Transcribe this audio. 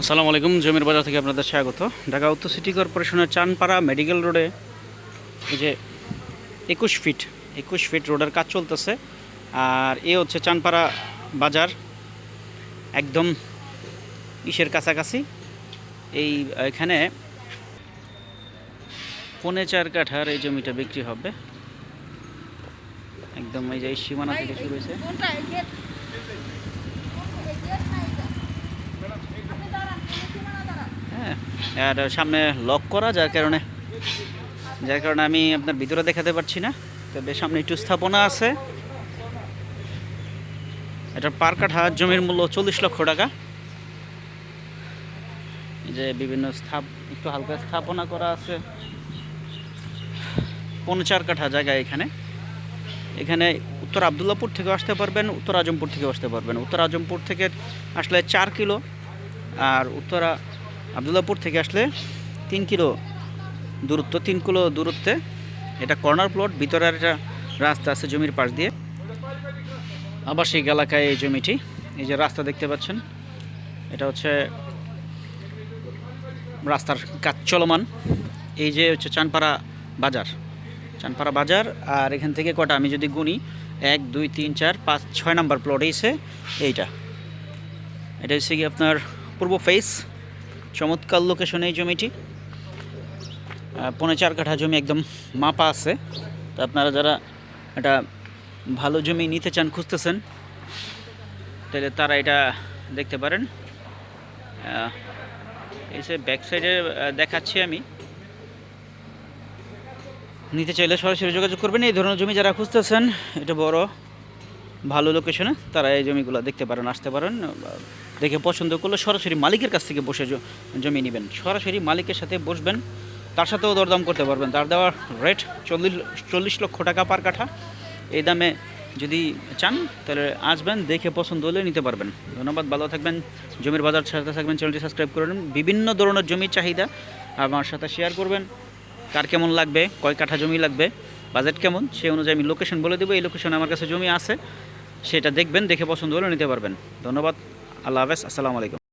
আসসালামু আলাইকুম, জমির বাজার থেকে আপনাদের স্বাগত। ঢাকা উত্তর সিটি কর্পোরেশনের চানপাড়া মেডিকেল রোডে এই যে একুশ ফিট একুশ ফিট রোডের কাজ চলতেছে। আর এ হচ্ছে চানপাড়া বাজার, একদম ইসের কাছাকাছি। এই, এখানে পনে চার কাঠার এই জমিটা বিক্রি হবে। একদম এই যে সীমানা থেকে শুরু হয়েছে। আর সামনে লক করা, যার কারণে যার কারণে আমি আপনার ভিতরে দেখাতে পারছি না। তবে সামনে একটু স্থাপনা আছে। এটা পার কাঠা, জমির মূল্য চল্লিশ লক্ষ টাকা। যে বিভিন্ন স্থাপ, একটু হালকা স্থাপনা করা আছে। পৌনে চার কাঠা জায়গা এখানে। এখানে উত্তর আবদুল্লাপুর থেকে আসতে পারবেন, উত্তর আজমপুর থেকে আসতে পারবেন। উত্তর আজমপুর থেকে আসলে চার কিলো, আর উত্তরা আবদুল্লাপুর থেকে আসলে তিন কিলো দূরত্ব, তিন কিলো দূরত্বে এটা কর্নার প্লট ভিতরের একটা রাস্তা আছে জমির পাশ দিয়ে। আবাসিক এলাকায় এই জমিটি, এই যে রাস্তা দেখতে পাচ্ছেন, এটা হচ্ছে রাস্তার কাজ চলমান। এই যে হচ্ছে চানপাড়া বাজার চানপাড়া বাজার, আর এখান থেকে কটা আমি যদি গুনি, এক, দুই, তিন, চার, পাঁচ, ছয় নাম্বার প্লট এইছে এইটা। এটা হচ্ছে কি আপনার পূর্ব ফেস চমৎকার লোকেশনে এই জমিটি। পৌনে চার কাঠা জমি একদম মাপা আছে। তো আপনারা যারা এটা ভালো জমি নিতে চান, খুঁজতেছেন, তাহলে তারা এটা দেখতে পারেন। এই যে ব্যাক সাইডে দেখাচ্ছি আমি। নিতে চাইলে সরাসরি যোগাযোগ করবেন। এই ধরনের জমি যারা খুঁজতেছেন, এটা বড়। ভালো লোকেশনে তারা এই জমিগুলো দেখতে পারেন, আসতে পারেন দেখে পছন্দ করলে সরাসরি মালিকের কাছ থেকে বসে জমি নেবেন। সরাসরি মালিকের সাথে বসবেন, তার সাথেও দরদাম করতে পারবেন। তার দেওয়ার রেট চল্লিশ চল্লিশ লক্ষ টাকা পার কাঠা। এই দামে যদি চান, তাহলে আসবেন, দেখে পছন্দ হলে নিতে পারবেন। ধন্যবাদ, ভালো থাকবেন। জমির বাজার সাথে থাকবেন চ্যানেলটি সাবস্ক্রাইব করে নেন বিভিন্ন ধরনের জমির চাহিদা আমার সাথে শেয়ার করবেন। কার কেমন লাগবে, কয় কাঠা জমি লাগবে বাজেট কেমন সেই অনুযায়ী আমি লোকেশন বলে দেবো। এই লোকেশনে আমার কাছে জমি আছে। সেটা দেখবেন দেখে পছন্দ হলে নিতে পারবেন। ধন্যবাদ আল্লাহ হাফেজ আসসালামু আলাইকুম।